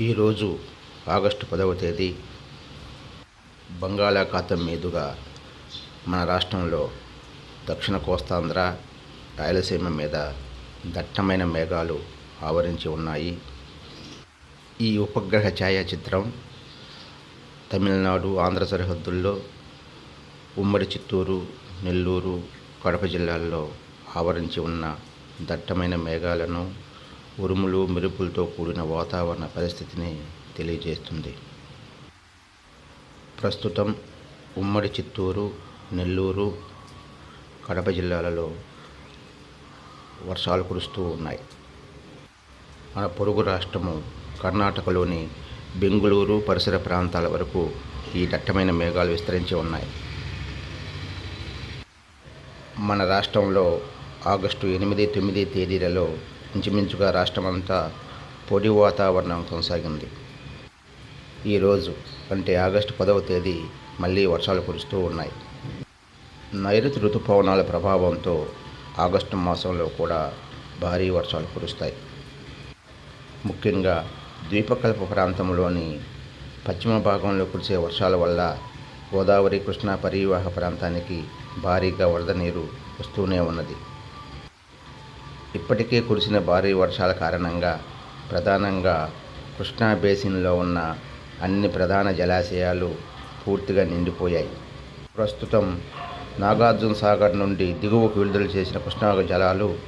ఈరోజు ఆగస్టు పదవ తేదీ బంగాళాఖాతం మీదుగా మన రాష్ట్రంలో దక్షిణ కోస్తాంధ్ర రాయలసీమ మీద దట్టమైన మేఘాలు ఆవరించి ఉన్నాయి. ఈ ఉపగ్రహ ఛాయాచిత్రం తమిళనాడు ఆంధ్ర సరిహద్దుల్లో ఉమ్మడి చిత్తూరు నెల్లూరు కడప జిల్లాల్లో ఆవరించి ఉన్న దట్టమైన మేఘాలను ఉరుములు మెరుపులతో కూడిన వాతావరణ పరిస్థితిని తెలియజేస్తుంది. ప్రస్తుతం ఉమ్మడి చిత్తూరు నెల్లూరు కడప జిల్లాలలో వర్షాలు కురుస్తూ ఉన్నాయి. మన పొరుగు రాష్ట్రము కర్ణాటకలోని బెంగుళూరు పరిసర ప్రాంతాల వరకు ఈ దట్టమైన మేఘాలు విస్తరించి ఉన్నాయి. మన రాష్ట్రంలో ఆగస్టు ఎనిమిది తొమ్మిది తేదీలలో ఇంచుమించుగా రాష్ట్రమంతా పొడి వాతావరణం కొనసాగింది. ఈరోజు అంటే ఆగస్టు పదవ తేదీ మళ్ళీ వర్షాలు కురుస్తూ ఉన్నాయి. నైరుతి ఋతుపవనాల ప్రభావంతో ఆగస్టు మాసంలో కూడా భారీ వర్షాలు కురుస్తాయి. ముఖ్యంగా ద్వీపకల్ప ప్రాంతంలోని పశ్చిమ భాగంలో కురిసే వర్షాల వల్ల గోదావరి కృష్ణా పరివాహక ప్రాంతానికి భారీగా వరద నీరు వస్తూనే ఉన్నది. ఇప్పటికే కురిసిన భారీ వర్షాల కారణంగా ప్రధానంగా కృష్ణా బేసిన్లో ఉన్న అన్ని ప్రధాన జలాశయాలు పూర్తిగా నిండిపోయాయి. ప్రస్తుతం నాగార్జున సాగర్ నుండి దిగువకు విడుదల చేసిన కృష్ణా జలాలు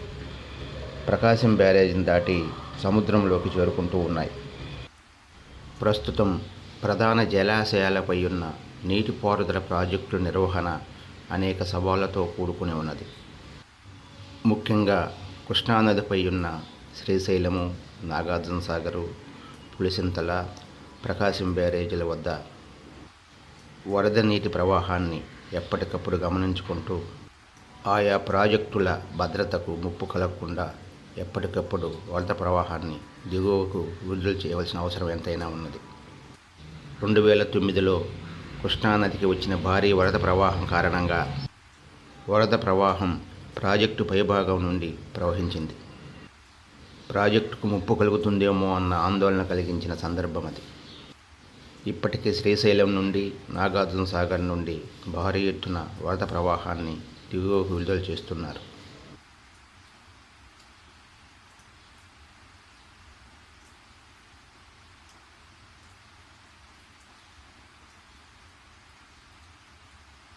ప్రకాశం బ్యారేజీని దాటి సముద్రంలోకి చేరుకుంటూ ఉన్నాయి. ప్రస్తుతం ప్రధాన జలాశయాలపై ఉన్న నీటిపారుదల ప్రాజెక్టు నిర్వహణ అనేక సవాళ్ళతో కూడుకుని ఉన్నది. ముఖ్యంగా కృష్ణానదిపై ఉన్న శ్రీశైలము నాగార్జున సాగరు పులిసింతల ప్రకాశం బ్యారేజీల వద్ద వరద నీటి ప్రవాహాన్ని ఎప్పటికప్పుడు గమనించుకుంటూ ఆయా ప్రాజెక్టుల భద్రతకు ముప్పు కలగకుండా ఎప్పటికప్పుడు వరద ప్రవాహాన్ని దిగువకు విడుదల చేయవలసిన అవసరం ఎంతైనా ఉన్నది. రెండు వేల తొమ్మిదిలో కృష్ణానదికి వచ్చిన భారీ వరద ప్రవాహం కారణంగా వరద ప్రవాహం ప్రాజెక్టు పైభాగం నుండి ప్రవహించింది. ప్రాజెక్టుకు ముప్పు కలుగుతుందేమో అన్న ఆందోళన కలిగించిన సందర్భం అది. ఇప్పటికే శ్రీశైలం నుండి నాగార్జున సాగర్ నుండి భారీ ఎత్తున వరద ప్రవాహాన్ని దిగువకు విడుదల చేస్తున్నారు.